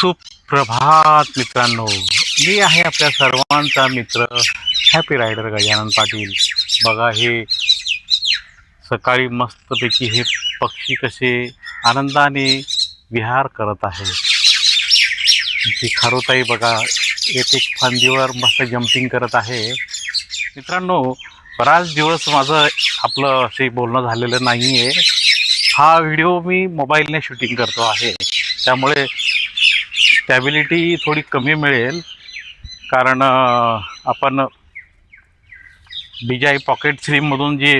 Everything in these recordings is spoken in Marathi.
सुप्रभात मित्रांनो. मी आहे आपल्या सर्वांचा मित्र हॅपी रायडर गजानन पाटील. बघा हे सकाळी मस्तपैकी हे पक्षी कसे आनंदाने विहार करत आहे. जी खारोताई बघा एक एक फांदीवर मस्त जम्पिंग करत आहे. मित्रांनो बराच दिवस माझं आपलं असे बोलणं झालेलं नाही आहे हा व्हिडिओ मी मोबाईलने शूटिंग करतो आहे. त्यामुळे स्टॅबिलिटी थोडी कमी मिळेल. कारण आपण डी जी आय पॉकेट थ्रीमधून जे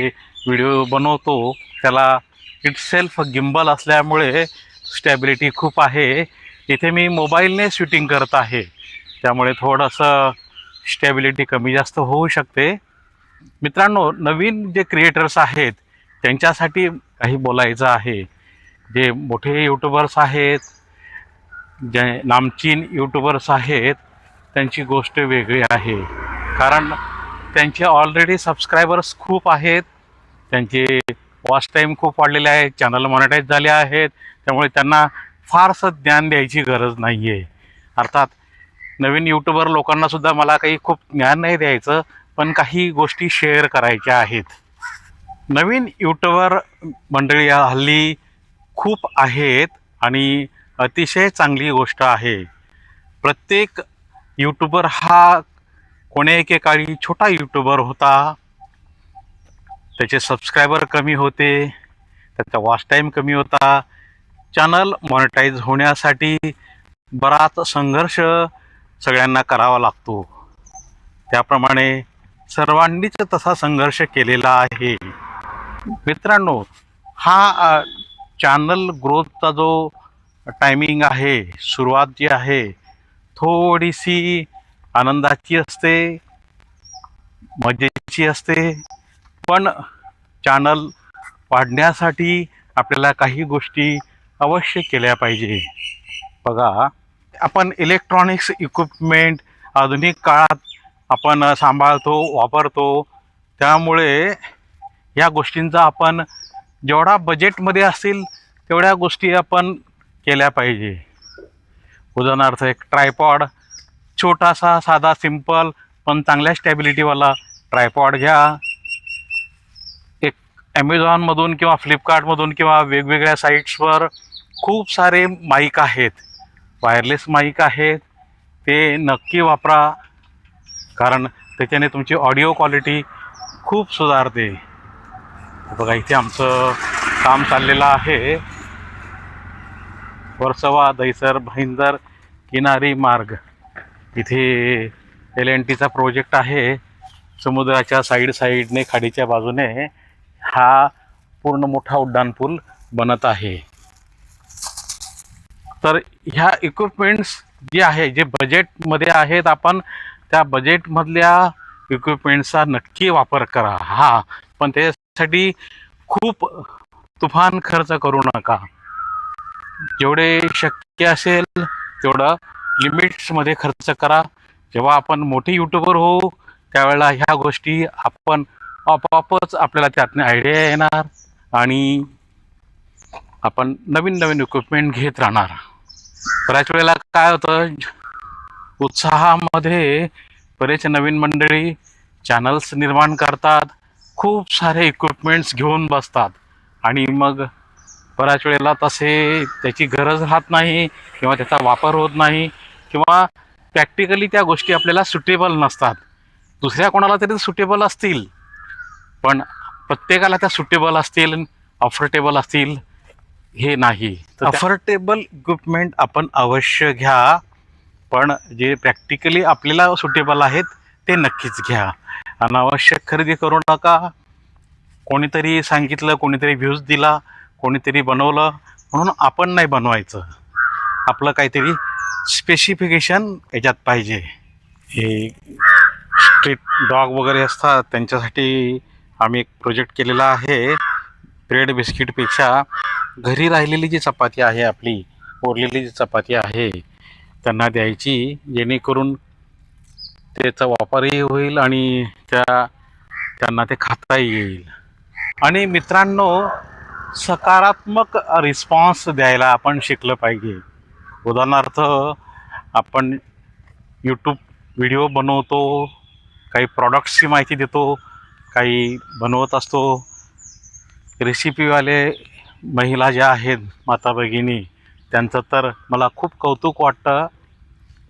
व्हिडिओ बनवतो त्याला इट सेल्फ गिम्बल असल्यामुळे स्टॅबिलिटी खूप आहे. इथे मी मोबाईलने शूटिंग करत आहे. त्यामुळे थोडंसं स्टॅबिलिटी कमी जास्त होऊ शकते. मित्रांनो नवीन जे क्रिएटर्स आहेत त्यांच्यासाठी काही बोलायचं आहे. जे मोठे यूट्यूबर्स आहेत जे नामचीन यूट्यूबर्स आहेत त्यांची गोष्ट वेगळी आहे. कारण त्यांचे ऑलरेडी सबस्क्रायबर्स खूप आहेत. त्यांचे वॉच टाईम खूप वाढलेले आहेत चॅनल मॉनिटाईज झाले आहेत. त्यामुळे त्यांना फारसं ज्ञान द्यायची गरज नाही आहे अर्थात नवीन यूट्यूबर लोकांनासुद्धा मला काही खूप ज्ञान नाही द्यायचं पण काही गोष्टी शेअर करायच्या आहेत. नवीन यूट्यूबर मंडळी हल्ली खूप आहेत आणि अतिशय चांगली गोष्ट आहे. प्रत्येक यूट्यूबर हा कोण्या एकेकाळी छोटा यूट्यूबर होता. त्याचे सबस्क्रायबर कमी होते. त्याचा वॉच टाईम कमी होता. चॅनल मॉनिटाईज होण्यासाठी बराच संघर्ष सगळ्यांना करावा लागतो. त्याप्रमाणे सर्वांनीच तसा संघर्ष केलेला आहे. मित्रांनो हा चॅनल ग्रोथचा जो टायमिंग आहे सुरुवात जी आहे थोडीशी आनंदाची असते मजेची असते पण चॅनल वाढण्यासाठी आपल्याला काही गोष्टी अवश्य केल्या पाहिजे. बघा आपण इलेक्ट्रॉनिक्स इक्विपमेंट आधुनिक काळात आपण सांभाळतो वापरतो त्यामुळे या गोष्टींचा आपण जेवढा बजेटमध्ये असतील तेवढ्या गोष्टी आपण केल्या पाहिजे. उदाहरणार्थ एक ट्रायपॉड छोटासा साधा सिंपल पण चांगल्या स्टॅबिलिटीवाला ट्रायपॉड घ्या. एक ॲमेझॉनमधून किंवा फ्लिपकार्टमधून किंवा वेगवेगळ्या साईट्सवर खूप सारे माईक आहेत. वायरलेस माईक आहेत. ते नक्की वापरा. कारण त्याच्याने तुमची ऑडिओ क्वालिटी खूप सुधारते. बघा इथे आमचं काम चाललेलं आहे. वर्सवा दहिसर भाईंदर किनारी मार्ग. इथे एल एन टीचा प्रोजेक्ट आहे. समुद्राच्या साईड साईडने खाडीच्या बाजूने हा पूर्ण मोठा उड्डाणपूल बनत आहे. तर ह्या इक्विपमेंट्स जे आहे जे बजेटमध्ये आहेत आपण त्या बजेटमधल्या इक्विपमेंट्सचा नक्की वापर करा. हा पण त्याच्यासाठी खूप तुफान खर्च करू नका. जेवढे शक्य असेल तेवढं लिमिट्समध्ये खर्च करा. जेव्हा आपण मोठे यूट्यूबर होऊ त्यावेळेला ह्या गोष्टी आपण आपोआपच आपल्याला त्यातनं आयडिया येणार आणि आपण नवीन नवीन इक्विपमेंट घेत राहणार. बऱ्याच वेळेला काय होतं उत्साहामध्ये बरेच नवीन मंडळी चॅनल्स निर्माण करतात. खूप सारे इक्विपमेंट्स घेऊन बसतात. आणि मग बऱ्याच वेळेला तसे त्याची गरज राहत नाही किंवा त्याचा वापर होत नाही किंवा प्रॅक्टिकली त्या गोष्टी आपल्याला सुटेबल नसतात. दुसऱ्या कोणाला तरी सुटेबल असतील. पण प्रत्येकाला त्या सुटेबल असतील अफोर्डेबल असतील हे नाही. तर अफोर्डेबल इक्विपमेंट आपण अवश्य घ्या. पण जे प्रॅक्टिकली आपल्याला सुटेबल आहेत ते नक्कीच घ्या. अनावश्यक खरेदी करू नका. कोणीतरी सांगितलं कोणीतरी व्ह्यूज दिला कोणीतरी बनवलं म्हणून आपण नाही बनवायचं. आपलं काहीतरी स्पेसिफिकेशन याच्यात पाहिजे. हे स्ट्रीट डॉग वगैरे असतात त्यांच्यासाठी आम्ही एक प्रोजेक्ट केलेला आहे. ब्रेड बिस्किटपेक्षा घरी राहिलेली जी चपाती आहे आपली ओरलेली जी चपाती आहे त्यांना द्यायची जेणेकरून त्याचा वापरही होईल आणि त्या त्यांना ते खाता येईल. आणि मित्रांनो सकारात्मक रिस्पॉन्स द्यायला आपण शिकलं पाहिजे. उदाहरणार्थ आपण यूट्यूब व्हिडिओ बनवतो काही प्रॉडक्ट्सची माहिती देतो काही बनवत असतो. रेसिपीवाले महिला ज्या आहेत माता भगिनी त्यांचं तर मला खूप कौतुक वाटतं.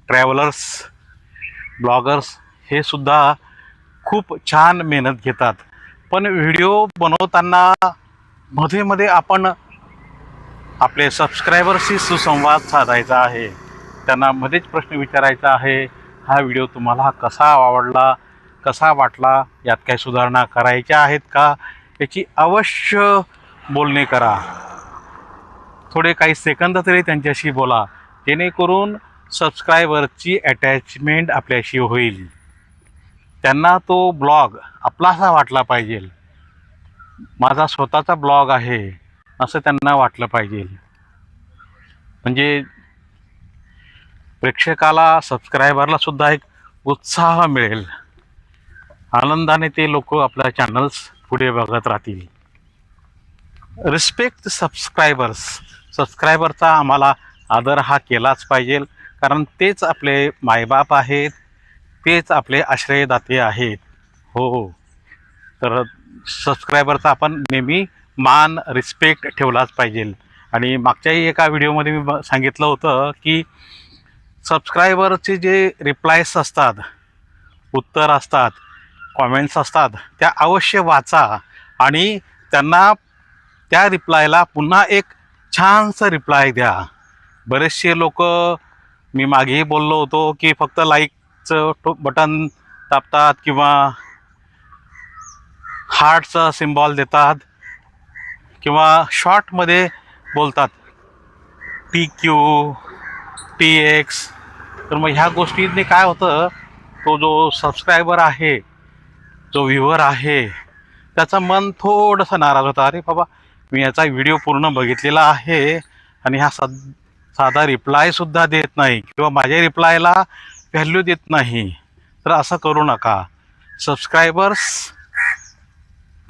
ट्रॅव्हलर्स ब्लॉगर्स हे सुद्धा खूप छान मेहनत घेतात. पण व्हिडिओ बनवताना मध्ये मध्ये आपण आपले सबस्क्रायबर्सशी सुसंवाद साधायचा आहे. त्यांना मध्येच प्रश्न विचारायचा आहे हा व्हिडिओ तुम्हाला कसा आवडला कसा वाटला यात काही सुधारणा करायच्या आहेत का? याची अवश्य बोलणे करा. थोडे काही सेकंद तरी त्यांच्याशी बोला जेणेकरून सबस्क्रायबरची अटॅचमेंट आपल्याशी होईल. त्यांना तो ब्लॉग आपलासा वाटला पाहिजे. माझा स्वतःचा ब्लॉग आहे असं त्यांना वाटलं पाहिजे. म्हणजे प्रेक्षकाला सबस्क्रायबरला सुद्धा एक उत्साह मिळेल. आनंदाने ते लोक आपल्या चॅनल्स पुढे बघत राहतील. रिस्पेक्ट सबस्क्रायबर्स सबस्क्रायबरचा आम्हाला आदर हा केलाच पाहिजे कारण तेच आपले मायबाप आहेत तेच आपले आश्रयदाते आहेत. हो. तर सबस्क्रायबरचा आपण नेहमी मान रिस्पेक्ट ठेवलाच पाहिजे. आणि मागच्याही एका व्हिडिओमध्ये मी सांगितलं होतं की सबस्क्रायबरचे जे रिप्लायस असतात उत्तर असतात कॉमेंट्स असतात त्या अवश्य वाचा. आणि त्यांना त्या रिप्लायला पुन्हा एक छानसं रिप्लाय द्या. बरेचसे लोक मी मागेही बोललो होतो की फक्त लाईकचं बटन दाबतात किंवा हार्टचा सिम्बॉल देतात किंवा शॉर्टमध्ये बोलतात. टी क्यू टी एक्स तर मग ह्या गोष्टींनी काय होतं तो जो सबस्क्रायबर आहे जो व्ह्युअर आहे त्याचं मन थोडंसं नाराज होतं. अरे बाबा मी याचा व्हिडिओ पूर्ण बघितलेला आहे आणि हा सद साधा रिप्लायसुद्धा देत नाही किंवा माझ्या रिप्लायला व्हॅल्यू देत नाही. तर असं करू नका. सबस्क्रायबर्स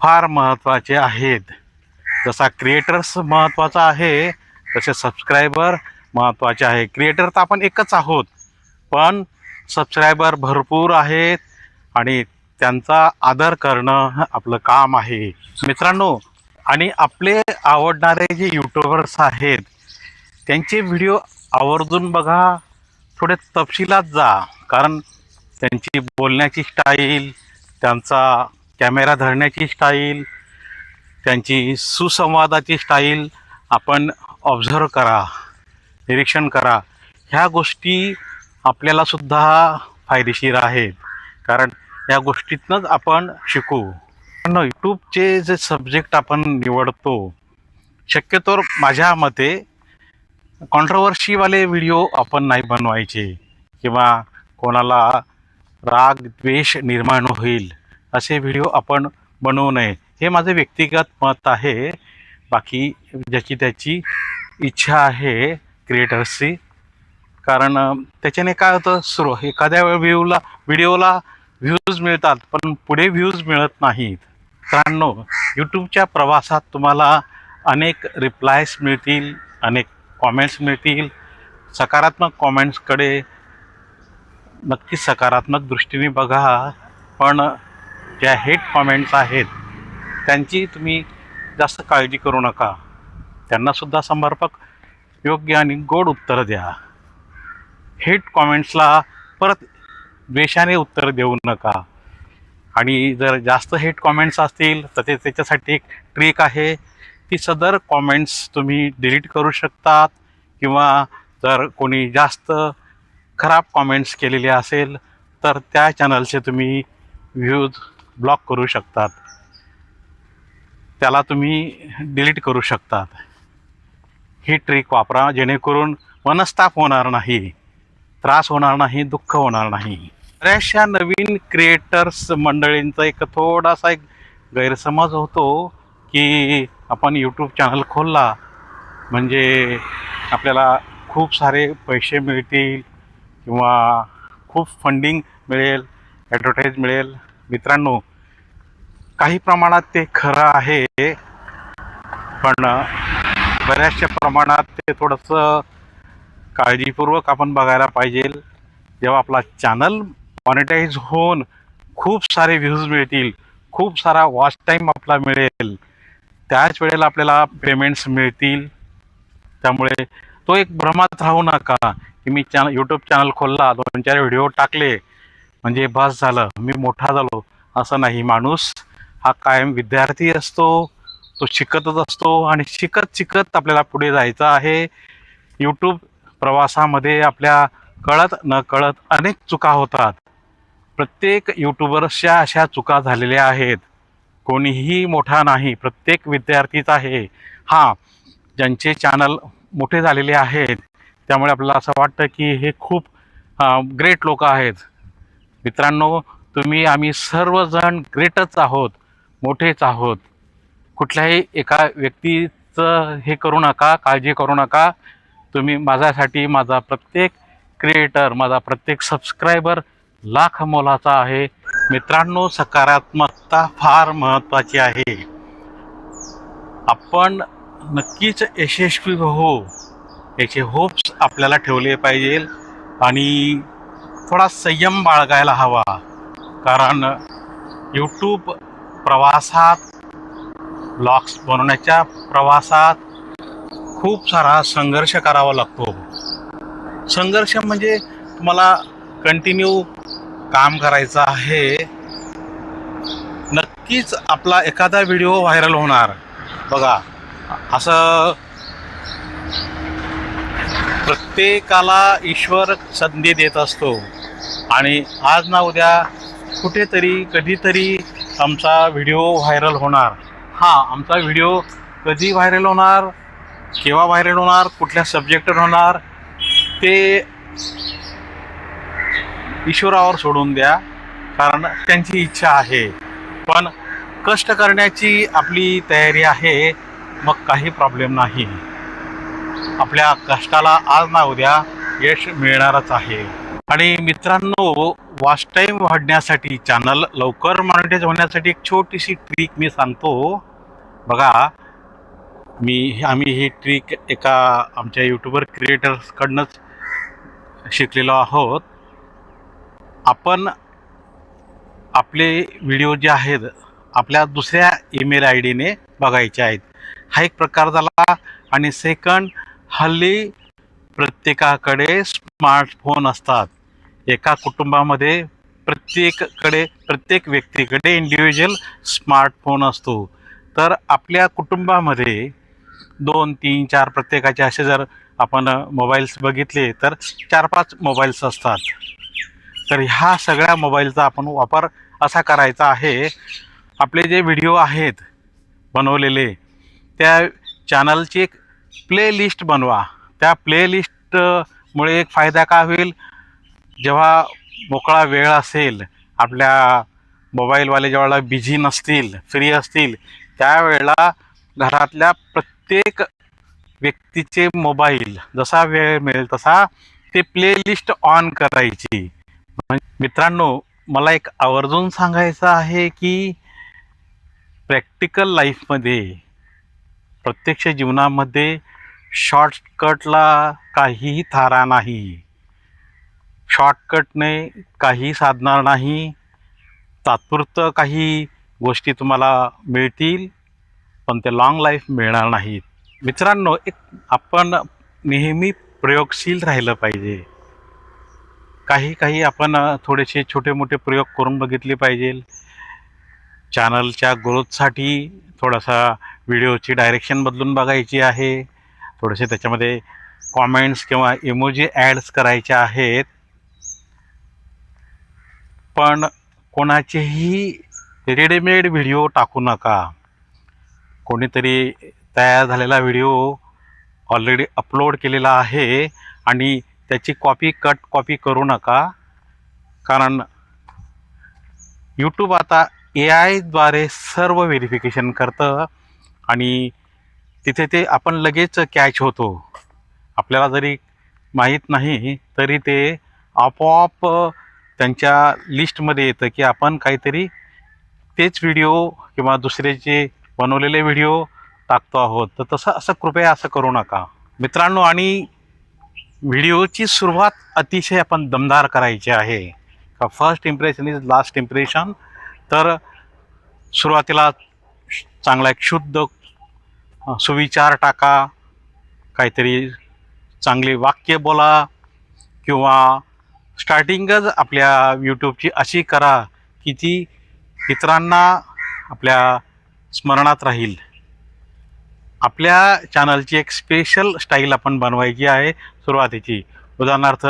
फार महत्त्वाचे आहेत. जसा क्रिएटर्स महत्त्वाचा आहे तसे सबस्क्रायबर महत्त्वाचे आहे. क्रिएटर तर आपण एकच आहोत पण सबस्क्रायबर भरपूर आहेत आणि त्यांचा आदर करणं आपलं काम आहे. मित्रांनो आणि आपले आवडणारे जे यूट्यूबर्स आहेत त्यांचे व्हिडिओ आवर्जून बघा थोडे तपशिलात जा. कारण त्यांची बोलण्याची स्टाईल त्यांचा कॅमेरा धरण्याची स्टाईल त्यांची सुसंवादाची स्टाईल आपण ऑब्झर्व करा निरीक्षण करा. ह्या गोष्टी आपल्याला सुद्धा फायदेशीर आहेत. कारण या गोष्टीतनंच आपण शिकू. पण यूट्यूबचे जे सब्जेक्ट आपण निवडतो शक्यतोवर माझ्या मते कॉन्ट्रवर्शीवाले व्हिडिओ आपण नाही बनवायचे. किंवा कोणाला राग द्वेष निर्माण होईल. असे व्हिडिओ आपण बनवू नये. हे माझं व्यक्तिगत मत आहे. बाकी ज्याची त्याची इच्छा आहे क्रिएटर्सची कारण त्याच्याने काय होतं सुरू एखाद्या व्ह्यूला व्हिडिओला व्ह्यूज मिळतात पण पुढे व्ह्यूज मिळत नाहीत. मित्रांनो यूट्यूबच्या प्रवासात तुम्हाला अनेक रिप्लायस मिळतील अनेक कॉमेंट्स मिळतील. सकारात्मक कॉमेंट्सकडे नक्कीच सकारात्मक दृष्टीने बघा. पण ज्या हेट कॉमेंट्स आहेत त्यांची तुम्ही जास्त काळजी करू नका. त्यांनासुद्धा समर्पक योग्य आणि गोड उत्तर द्या. हेट कॉमेंट्सला परत द्वेषाने उत्तर देऊ नका. आणि जर जास्त हेट कॉमेंट्स असतील तर ते त्याच्यासाठी एक ट्रिक आहे. ती सदर कॉमेंट्स तुम्ही डिलीट करू शकतात. किंवा जर कोणी जास्त खराब कॉमेंट्स केलेले असेल तर त्या चॅनलचे तुम्ही व्ह्यूज ब्लॉक करू शकतात. त्याला तुम्ही डिलीट करू शकतात. ही ट्रिक वापरा जेणेकरून मनस्ताप होणार नाही त्रास होणार नाही दुःख होणार नाही. बऱ्याचशा नवीन क्रिएटर्स मंडळींचा एक थोडासा एक गैरसमज होतो की आपण यूट्यूब चॅनल खोलला म्हणजे आपल्याला खूप सारे पैसे मिळतील किंवा खूप फंडिंग मिळेल ॲडव्हर्टाईज मिळेल. मित्रांनो काही प्रमाणात ते खरं आहे पण बऱ्याचशा प्रमाणात ते थोडंसं काळजीपूर्वक आपण बघायला पाहिजे. जेव्हा आपला चॅनल मॉनिटाईज होऊन खूप सारे व्ह्यूज मिळतील खूप सारा वॉच टाईम आपला मिळेल त्याच वेळेला आपल्याला पेमेंट्स मिळतील. त्यामुळे तो एक भ्रमात राहू नका की मी चॅनल यूट्यूब चॅनल खोलला दोन चार व्हिडिओ टाकले म्हणजे बस झालं मी मोठा झालो असं नाही माणूस. हा कायम विद्यार्थी असतो तो शिकतच असतो आणि शिकत शिकत आपल्याला पुढे जायचं आहे. यूट्यूब प्रवासामध्ये आपल्या कळत न कळत अनेक चुका होतात. प्रत्येक यूट्यूबर्सच्या अशा चुका झालेल्या आहेत. कोणीही मोठा नाही प्रत्येक विद्यार्थीच आहे. हां ज्यांचे चॅनल मोठे झालेले आहेत त्यामुळे आपल्याला असं वाटतं की हे खूप ग्रेट लोक आहेत. मित्रांनो तुम्ही आम्ही सर्वजण ग्रेटच आहोत. मोठेच आहोत. कुठल्याही एका व्यक्तीचं हे करू नका काळजी करू नका. तुम्ही माझ्यासाठी माझा प्रत्येक क्रिएटर माझा प्रत्येक सबस्क्रायबर लाख मोलाचा आहे. मित्रांनो सकारात्मकता फार महत्त्वाची आहे. आपण नक्कीच यशस्वी हो याचे होप्स आपल्याला ठेवले पाहिजे आणि थोडा संयम बाळगायला हवा. कारण यूट्यूब प्रवासात ब्लॉक्स बनवण्याच्या प्रवासात खूप सारा संघर्ष करावा लागतो. संघर्ष म्हणजे तुम्हाला कंटिन्यू काम करायचं आहे. नक्कीच आपला एखादा व्हिडिओ व्हायरल होणार. बघा असं प्रत्येकाला ईश्वर संधी देत असतो. आणि आज ना उद्या कुठेतरी कधीतरी आमचा व्हिडिओ व्हायरल होणार. हां आमचा व्हिडिओ कधी व्हायरल होणार केव्हा व्हायरल होणार कुठल्या सब्जेक्टवर होणार ते ईश्वरावर सोडून द्या कारण त्यांची इच्छा आहे. पण कष्ट करण्याची आपली तयारी आहे मग काही प्रॉब्लेम नाही. आपल्या कष्टाला आज ना उद्या यश मिळणारच आहे. आणि मित्रांनो वॉच टाईम वाढण्यासाठी चॅनल लवकर मॉनिटाईज होण्यासाठी एक छोटीशी ट्रिक मी सांगतो. बघा मी आम्ही ही ट्रिक एका आमच्या यूट्यूबर क्रिएटर्सकडनंच शिकलेलो आहोत. आपण आपले व्हिडिओ जे आहेत आपल्या दुसऱ्या ईमेल आय डीने बघायचे आहेत. हा एक प्रकार झाला आणि सेकंड हल्ली प्रत्येकाकडे स्मार्टफोन असतात. एका कुटुंबामध्ये प्रत्येककडे प्रत्येक व्यक्तीकडे इंडिव्हिज्युअल स्मार्टफोन असतो. तर आपल्या कुटुंबामध्ये दोन तीन चार प्रत्येकाचे असे जर आपण मोबाईल्स बघितले तर चार पाच मोबाईल्स असतात. तर ह्या सगळ्या मोबाईलचा आपण वापर असा करायचा आहे. आपले जे व्हिडिओ आहेत बनवलेले त्या चॅनलची एक प्लेलिस्ट बनवा. त्या प्लेलिस्टमुळे एक फायदा काय होईल? जेव्हा मोकळा वेळ असेल आपल्या मोबाईलवाले जेव्हा बिझी नसतील फ्री असतील त्यावेळेला घरातल्या प्रत्येक व्यक्तीचे मोबाईल जसा वेळ मिळेल तसा ते प्लेलिस्ट ऑन करायची. मित्रांनो मला एक आवर्जून सांगायचं आहे की प्रॅक्टिकल लाईफमध्ये प्रत्यक्ष जीवनामध्ये शॉर्टकटला काहीही थारा नाही. शॉर्टकटने काही साधणार नाही. तात्पुरतं काही गोष्टी तुम्हाला मिळतील पण ते लाँग लाईफ मिळणार नाहीत. मित्रांनो एक आपण नेहमी प्रयोगशील राहिलं पाहिजे. काही काही आपण थोडेसे छोटे मोठे प्रयोग करून बघितले पाहिजे. चॅनलच्या ग्रोथसाठी थोडासा व्हिडिओची डायरेक्शन बदलून बघायची आहे. थोडेसे त्याच्यामध्ये कॉमेंट्स किंवा इमोजी ॲड्स करायचे आहेत. पण कोणाचेही रेडीमेड व्हिडिओ टाकू नका. कोणीतरी तयार झालेला व्हिडिओ ऑलरेडी अपलोड केलेला आहे आणि त्याची कॉपी कट कॉपी करू नका. कारण यूट्यूब आता ए आयद्वारे सर्व व्हेरिफिकेशन करतं आणि तिथे ते आपण लगेच कॅच होतो. आपल्याला जरी माहीत नाही तरी ते आपोआप त्यांच्या लिस्टमध्ये येतं की आपण काहीतरी तेच व्हिडिओ किंवा दुसऱ्याचे बनवलेले व्हिडिओ टाकतो आहोत. तर तसं असं कृपया असं करू नका. मित्रांनो आणि व्हिडिओची सुरुवात अतिशय आपण दमदार करायची आहे. का first impression is last impression तर सुरुवातीला चांगला एक शुद्ध सुविचार टाका. काहीतरी चांगली वाक्य बोला किंवा स्टार्टिंगच आपल्या यूट्यूबची अशी करा की ती इतरांना आपल्या स्मरणात राहील. आपल्या चॅनलची एक स्पेशल स्टाईल आपण बनवायची आहे सुरुवातीची. उदाहरणार्थ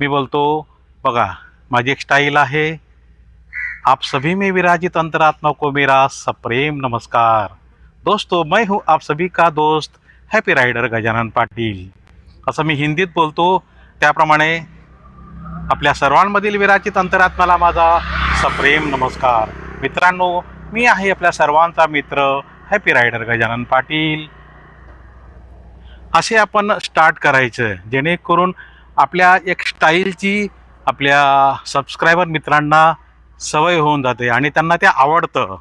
मी बोलतो बघा माझी एक स्टाईल आहे. आप सभी में विराजित अंतरात्मा को मेरा सप्रेम नमस्कार. दोस्तों मैं हूँ आप सभी का दोस्त हॅपी रायडर गजानन पाटील. असं मी हिंदीत बोलतो. त्याप्रमाणे आपल्या सर्वांमधील विराजित अंतरात्म्याला माझा सप्रेम नमस्कार. मित्रांनो मी आहे आपल्या सर्वांचा मित्र हॅपी रायडर गजानन पाटील. असे आपण स्टार्ट करायचं जेणेकरून आपल्या एक स्टाईलची आपल्या सबस्क्रायबर मित्रांना सवय होऊन जाते आणि त्यांना ते आवडतं.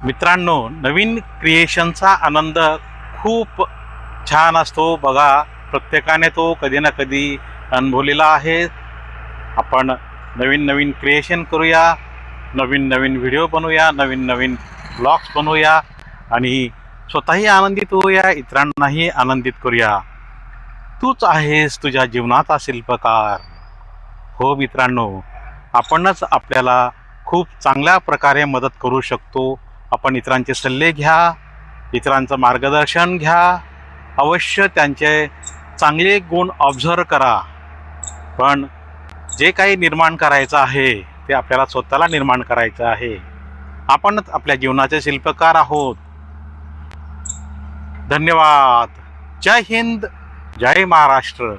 मित्रांनो नवीन क्रिएशनचा आनंद खूप छान असतो. बघा प्रत्येकाने तो कधी ना कधी अनुभवलेला आहे. आपण नवीन नवीन क्रिएशन करूया नवीन नवीन व्हिडिओ बनवूया नवीन नवीन ब्लॉग्स बनवूया आणि स्वतःही आनंदित होऊया इतरांनाही आनंदित करूया. तूच आहेस तुझ्या जीवनाचा शिल्पकार. हो मित्रांनो आपणच आपल्याला खूप चांगल्या प्रकारे मदत करू शकतो. आपण इतरांचे सल्ले घ्या इतरांचं मार्गदर्शन घ्या. अवश्य त्यांचे चांगले गुण ऑब्झर्व करा. पण जे काही निर्माण करायचं आहे ते आपल्याला स्वतःला निर्माण करायचं आहे. आपणच आपल्या जीवनाचे शिल्पकार आहोत. धन्यवाद. जय हिंद. जय महाराष्ट्र.